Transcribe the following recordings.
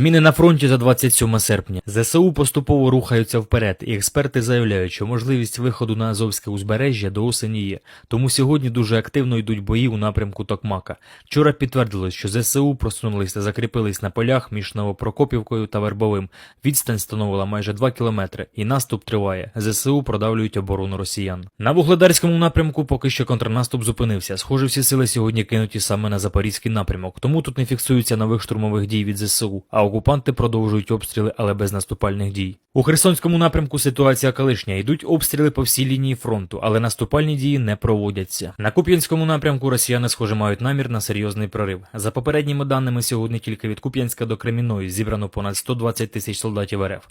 Міни на фронті за 27 серпня. ЗСУ поступово рухаються вперед, і експерти заявляють, що можливість виходу на Азовське узбережжя до осені є. Тому сьогодні дуже активно йдуть бої у напрямку Токмака. Вчора підтвердилось, що ЗСУ просунулись та закріпились на полях між Новопрокопівкою та Вербовим. Відстань становила майже 2 кілометри, і наступ триває. ЗСУ продавлюють оборону росіян. На Вугледарському напрямку поки що контрнаступ зупинився. Схоже, всі сили сьогодні кинуті саме на запорізький напрямок, тому тут не фіксується нових штурмових дій від ЗСУ, а окупанти продовжують обстріли, але без наступальних дій. У Херсонському напрямку ситуація колишня. Йдуть обстріли по всій лінії фронту, але наступальні дії не проводяться. На Куп'янському напрямку росіяни, схоже, мають намір на серйозний прорив. За попередніми даними, сьогодні тільки від Куп'янська до Креміної зібрано понад 120 тисяч солдатів РФ.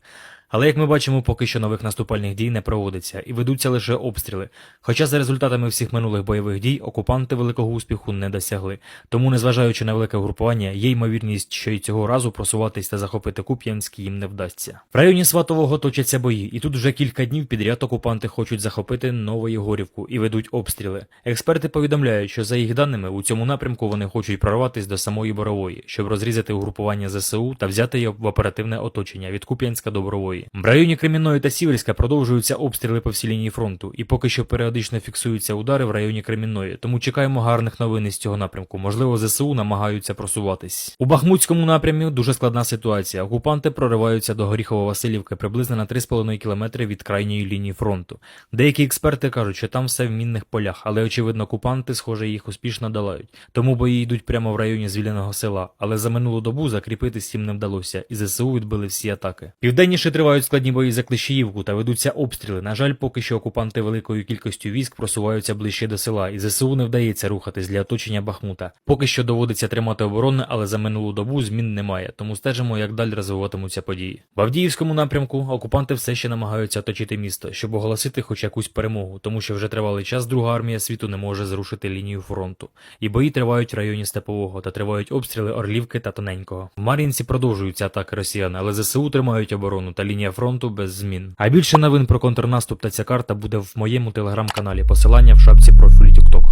Але як ми бачимо, поки що нових наступальних дій не проводиться і ведуться лише обстріли. Хоча за результатами всіх минулих бойових дій окупанти великого успіху не досягли. Тому, незважаючи на велике групування, є ймовірність, що і цього разу просуватись та захопити Куп'янськ їм не вдасться. В районі Сватового точаться бої, і тут вже кілька днів підряд окупанти хочуть захопити Новоєгорівку і ведуть обстріли. Експерти повідомляють, що за їх даними у цьому напрямку вони хочуть прорватися до самої Борової, щоб розрізати угрупування ЗСУ та взяти його в оперативне оточення від Куп'янська до Борової. В районі Кремінної та Сіверська продовжуються обстріли по всій лінії фронту, і поки що періодично фіксуються удари в районі Кремінної. Тому чекаємо гарних новин із цього напрямку. Можливо, ЗСУ намагаються просуватись. У Бахмутському напрямі дуже складна ситуація. Окупанти прориваються до Горіхово-Василівки приблизно на 3,5 кілометри від крайньої лінії фронту. Деякі експерти кажуть, що там все в мінних полях, але очевидно, окупанти, схоже, їх успішно долають. Тому бої йдуть прямо в районі звільненого села. Але за минулу добу закріпитись їм не вдалося, і ЗСУ відбили всі атаки. Південніше тривають складні бої за Клещіївку та ведуться обстріли. На жаль, поки що окупанти великою кількістю військ просуваються ближче до села, і ЗСУ не вдається рухатись для оточення Бахмута. Поки що доводиться тримати оборони, але за минулу добу змін немає, тому стежимо, як далі розвиватимуться події. В Авдіївському напрямку окупанти все ще намагаються оточити місто, щоб оголосити хоч якусь перемогу, тому що вже тривалий час Друга армія світу не може зрушити лінію фронту. І бої тривають в районі Степового та тривають обстріли Орлівки та Тоненького. В Мар'їнці продовжуються атаки росіян, але ЗСУ тримають оборону та лінія фронту без змін. А більше новин про контрнаступ та ця карта буде в моєму телеграм-каналі. Посилання в шапці профілі TikTok.